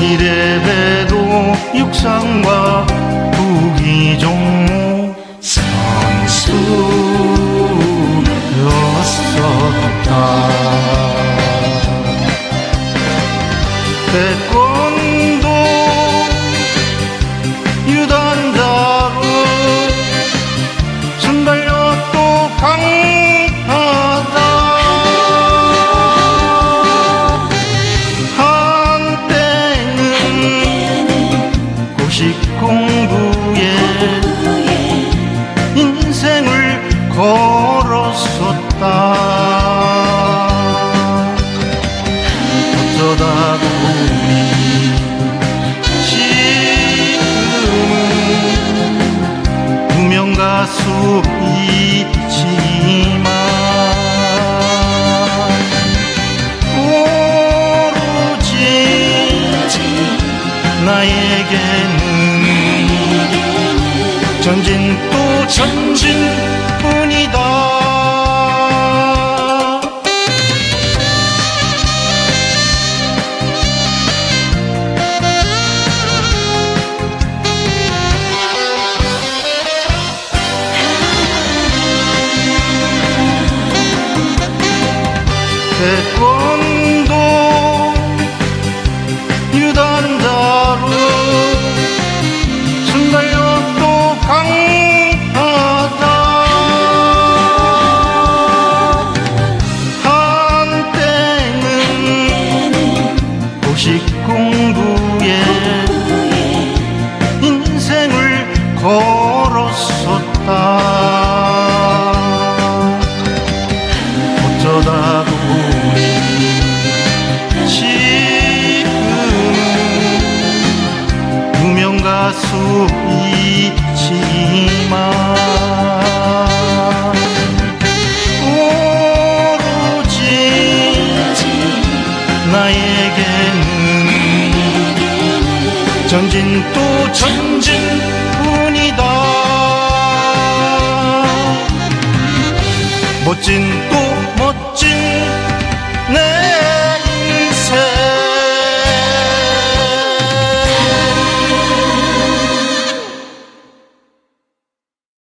이래봬도 육상과 투기 종목 선수였었다 인생을 걸었었다. 어쩌다 보니 지금은 무명 가수이지만 오로지 나에게는 전진 또 전진뿐이다. 태권 나에게는 전진 또 전진뿐이다. 멋진 또 멋진 내